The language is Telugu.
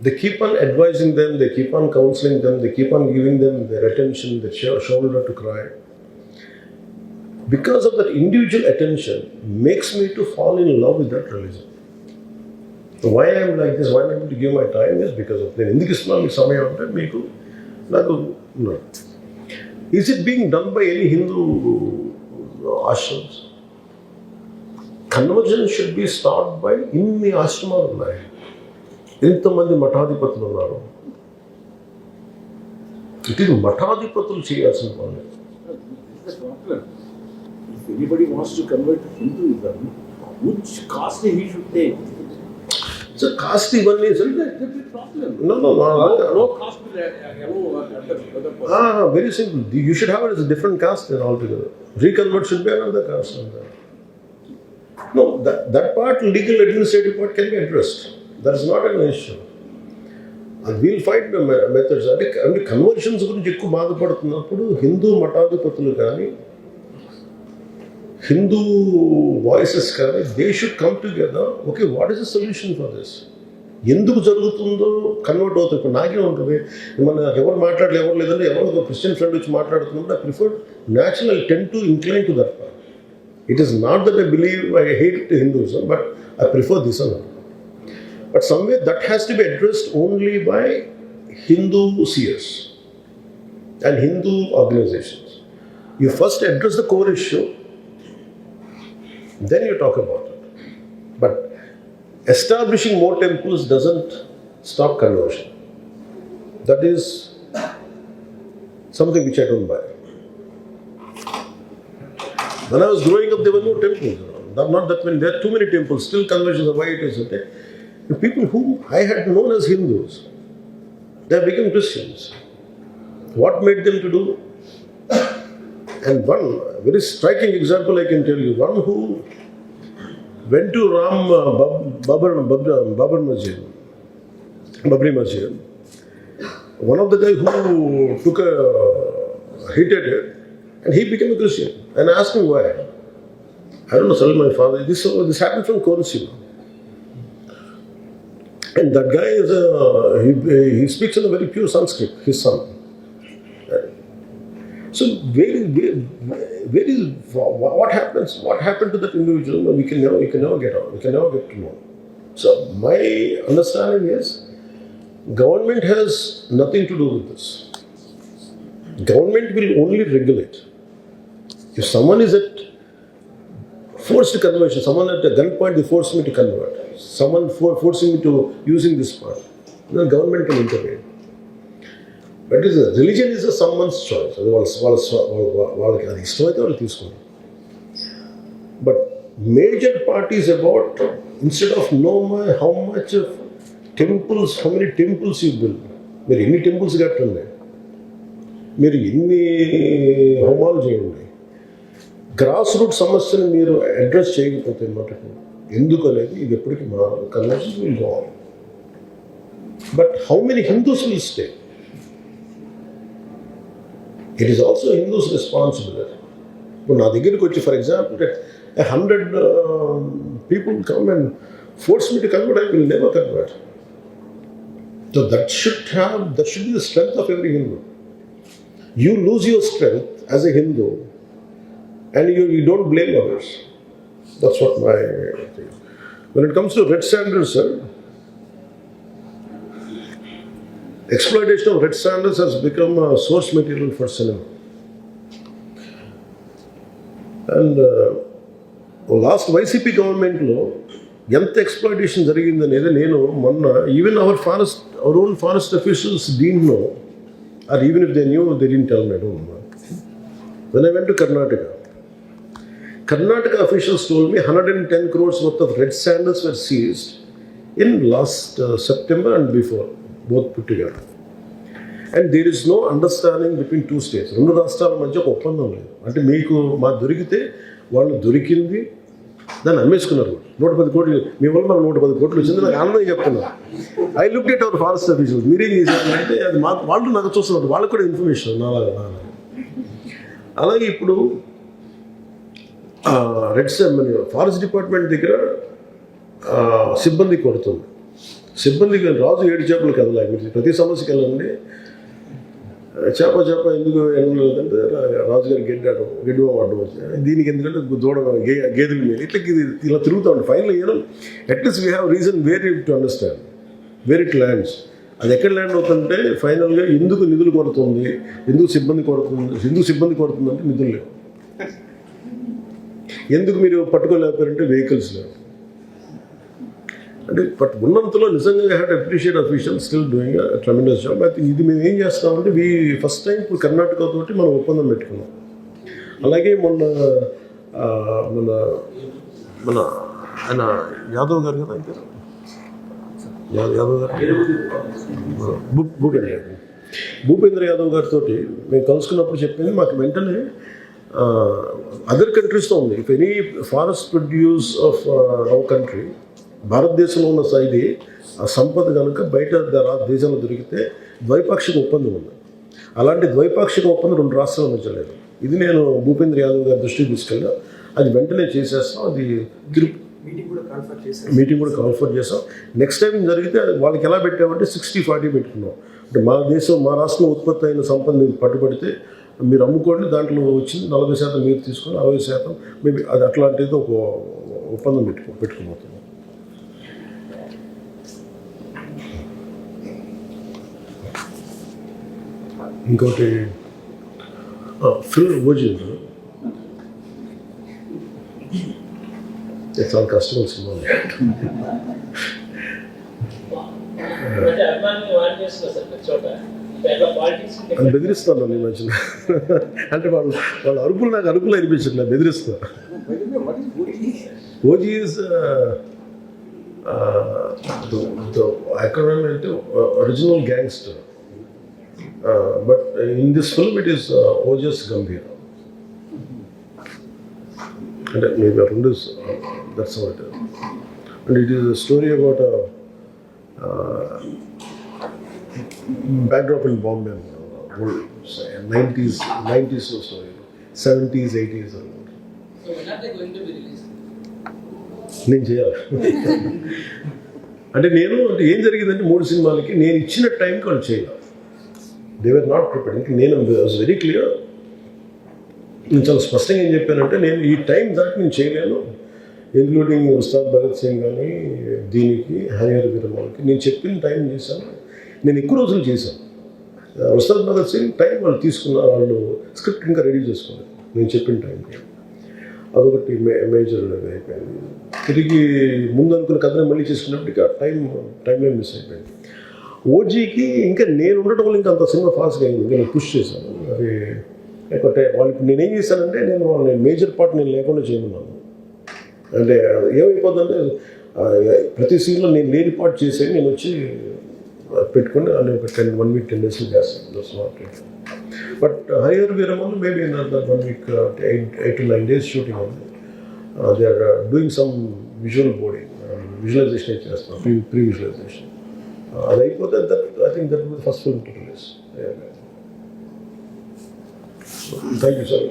they keep on advising them, they keep on counseling them, they keep on giving them their attention, their sho- shoulder to cry. Because of that individual attention, makes me to fall in love with that religion. Why I am like this, why I am able to give my time is because of నేను ఎందుకు ఇస్తున్నాను మీకు సమయం అంటే మీకు నాకు is it being done by any Hindu ashrams conversion should be start by ఇన్ని ఆశ్రమాలు ఉన్నాయి ఎంతమంది మఠాధిపతులు ఉన్నారు ఇట్ ఈస్ మఠాధిపతులు చేయాల్సిన పని That's the problem. If anybody wants to convert to Hinduism, which caste he should take? So caste ఇవన్నీ That's the big problem. No, no, no. No, no caste will uh, allow uh, other, other person. Ah, very simple. You should have it as a different caste then altogether. Reconvert should be another caste. on that. No, that, that part, legal administrative part can be addressed. That is not an issue And we'll fight methods అంటే అంటే కన్వర్షన్స్ గురించి ఎక్కువ బాధపడుతున్నప్పుడు హిందూ మఠాధిపతులు కానీ హిందూ వాయిసెస్ కానీ they should come together okay what is the solution for this ఎందుకు జరుగుతుందో కన్వర్ట్ అవుతుంది. ఇప్పుడు నాకే ఉంటుంది? మన ఎవరు మాట్లాడలే ఎవరు లేదంటే ఎవరు ఒక క్రిస్టియన్ ఫ్రెండ్ వచ్చి మాట్లాడుతున్నప్పుడు I prefer natural ten to incline to that it is not that I believe I hate Hindus but I prefer this అన్న But somewhere that has to be addressed only by Hindu seers and Hindu organizations. You first address the core issue, then you talk about it. But establishing more temples doesn't stop conversion. That is something which I don't buy. When I was growing up, there were no temples. Not that many. There are too many temples. Still, conversions are why it is today. The people whom I had known as Hindus, they have become Christians. What made them to do? And one very striking example I can tell you one who went to Ram uh, Bab- Babar, Babar Masjid, Babri Masjid. One of the guys who took a hit at it and he became a Christian. And I asked him why. I don't know, tell my father. This, this happened from Korensiva. And that guy is a, he, he speaks in a very pure Sanskrit, his son. So where is where, where is what happens? What happened to that individual? We can never we can never get out. We can never get to know. So my understanding is government has nothing to do with this. Government will only regulate. If someone is at forced conversion someone at gun point the force me to convert someone for forcing me to using this point government can interview but is religion is someone's choice అది వాళ్ళ వాళ్ళ వాళ్ళకి అది ఇష్టమైతే వాళ్ళు తీసుకోండి. But major parties about instead of no my how much temples how many temples you build మీరు ఎన్ని టెంపుల్స్ కట్టండి? మీరు ఎన్ని హోమాలు చేయండి? గ్రాస్ రూట్ సమస్యను మీరు అడ్రస్ చేయకపోతే మటుకు ఎందుకు అనేది ఇది ఎప్పటికీ మారదు conversion will go but how many Hindus will stay it is also Hindus responsibility ఇప్పుడు నా దగ్గరికి వచ్చి for example hundred people come and force me to convert I will never convert so that should have that should be the strength of every Hindu you lose your strength as a Hindu and you you don't blame others that's what my thing when it comes to red standard sir exploitation of red sandals has become a source material for cinema. And last YCP గవర్నమెంట్లో ఎంత ఎక్స్ప్లాయిటేషన్ జరిగిందనేది నేను మొన్న even our forest our own forest officials దీంట్లో are even if they knew they didn't tell my don't when I went to Karnataka Karnataka officials told me 110 crores worth of red sandals were seized in last uh, September and before, both put together. And there is no understanding between two states రెండు రాష్ట్రాల మధ్య ఒక ఒప్పందం లేదు. అంటే మీకు మా దొరికితే వాళ్ళు దొరికింది దాన్ని అమ్మేసుకున్నారు నూట పది కోట్లు మీ వల్ల నాకు నూట పది కోట్లు వచ్చింది నాకు ఆనందం చెప్తున్నారు. I look at our forest officers మీరేం చేశారు అంటే అది మాకు వాళ్ళు నాకు చూస్తున్నారు. వాళ్ళకి కూడా ఇన్ఫర్మేషన్ నాలాగా నాలాగా. అలాగే ఇప్పుడు రెడ్ సెమ్ ఫారెస్ట్ డిపార్ట్మెంట్ దగ్గర సిబ్బంది కొడుతుంది. సిబ్బంది రాజు ఏడు చేపలు కదలా మీరు ప్రతి సమస్యకి వెళ్ళండి. చేప చేప ఎందుకు వెళ్ళలేదంటే రాజుగారి గెడ్డాడు గెడ్డు వాడడం వచ్చి దీనికి ఎందుకంటే దూడ గే గేదెల మీద ఇట్లా ఇది ఇలా తిరుగుతూ ఉంటాయి ఫైనల్ ఏదో at least we have reason where it to understand where it lands అది ఎక్కడ ల్యాండ్ అవుతుంటే ఫైనల్గా ఎందుకు నిధులు కొడుతుంది ఎందుకు సిబ్బంది కొడుతుంది ఎందుకు సిబ్బంది కొడుతుంది అంటే నిధులు లేవు. ఎందుకు మీరు పట్టుకోలేకపోయారంటే వెహికల్స్ లేవు అంటే బట్ ఉన్నంతలో నిజంగా had appreciate official still doing tremendous job అయితే ఇది మేము ఏం చేస్తామంటే వీ ఫస్ట్ టైం ఇప్పుడు కర్ణాటకతో మనం ఒప్పందం పెట్టుకున్నాం. అలాగే మొన్న మన మన ఆయన యాదవ్ గారు కదా ఆయన యాదవ్ గారు? భూ- భూపేంద్ర యాదవ్. భూపేంద్ర యాదవ్ గారితో మేము కలుసుకున్నప్పుడు చెప్పింది మాకు వెంటనే అదర్ కంట్రీస్తో ఉంది. If any forest produce of our country భారతదేశంలో ఉన్న స- ఇది ఆ సంపద కనుక బయట ద- దేశంలో దొరికితే ద్వైపాక్షిక ఒప్పందం ఉంది. అలాంటి ద్వైపాక్షిక ఒప్పందం రెండు రాష్ట్రాల మధ్య లేదు. ఇది నేను భూపేంద్ర యాదవ్ గారి దృష్టికి తీసుకెళ్ళా. అది వెంటనే చేసేస్తాం. అది తిరు మీటింగ్ కూడా కాన్ఫర్ చేశారు మీటింగ్ కూడా కాన్ఫర్ చేసాం నెక్స్ట్ టైం జరిగితే వాళ్ళకి ఎలా పెట్టామంటే సిక్స్టీ ఫార్టీ పెట్టుకున్నాం. అంటే మా దేశం మా రాష్ట్రంలో ఉత్పత్తి అయిన సంపద పట్టుబడితే మీరు అమ్ముకోండి దాంట్లో వచ్చింది నలభై శాతం మీరు తీసుకొని అరవై శాతం మేబీ అది అట్లాంటిది ఒక ఒప్పందం పెట్టుకో పెట్టుకోబోతుంది. ఇంకోటి ఫిల్ ఓజిన్ చాలా కష్టం సినిమా అంటే అభిమానులు వాడు చేస్తున్నారు సార్ చోట. అని బెదిరిస్తాను ఈ మధ్యన. అంటే వాళ్ళు వాళ్ళ అరుపులు నాకు అరుపులు అనిపించింది అనిపించట్లేదు బెదిరిస్తా. By the OG is economy అంటే original gangster but in this film it is Ojas Gambhir అంటే మీకు ఆ రెండు that's what and it is story about backdrop in Bombay nineties నైంటీస్లో story seventies eighties అనమాట? నేను చేయాలి అంటే నేను అంటే ఏం జరిగిందంటే మూడు సినిమాలకి నేను ఇచ్చిన టైంకి వాళ్ళు చేయాలి దేవర్ నాట్ ప్రిపేర్డ్ ఇంకా నేను వాజ్ వెరీ క్లియర్ నేను చాలా స్పష్టంగా ఏం చెప్పానంటే నేను ఈ టైం దాటి నేను చేయలేను. ఇంక్లూడింగ్ ఉస్తాద్ భగత్ సింగ్ కానీ దీనికి హరిహర వీరమ్మకి నేను చెప్పిన టైం చేశాను. నేను ఎక్కువ రోజులు చేశాను. ఉస్తాద్ భగత్ సింగ్ టైం వాళ్ళు తీసుకున్న వాళ్ళు స్క్రిప్ట్ ఇంకా రెడీ చేసుకున్నారు నేను చెప్పిన టైంకి అదొకటి మే మేజర్ అయిపోయింది. తిరిగి ముందు అనుకున్న కథను మళ్ళీ చేసుకున్నప్పటికీ ఆ టైం టైం లైన్ మిస్ అయిపోయింది. ఓజీకి ఇంకా నేను ఉండటం వల్ల ఇంకా అంత సినిమా ఫాస్ట్గా అయింది. ఇంకా నేను పుష్ చేశాను. అది లేకపోతే వాళ్ళకి నేనేం చేశానంటే నేను వాళ్ళని మేజర్ పార్ట్ నేను లేకుండా చేయమన్నాను. అంటే ఏమైపోతుందంటే ప్రతి సీన్లో నేను లేని పార్ట్ చేసి నేను వచ్చి పెట్టుకుని నేను ఒక టెన్ వన్ వీక్ టెన్ డేస్లో చేస్తాను that's not but hire Veeramal maybe in one week eight eight to nine days shooting ఉంది. They are doing some visual boarding visualization చేస్తాం ప్రీ ప్రీ విజువలైజేషన్ అది అయిపోతే that I think that first film to release thank you sir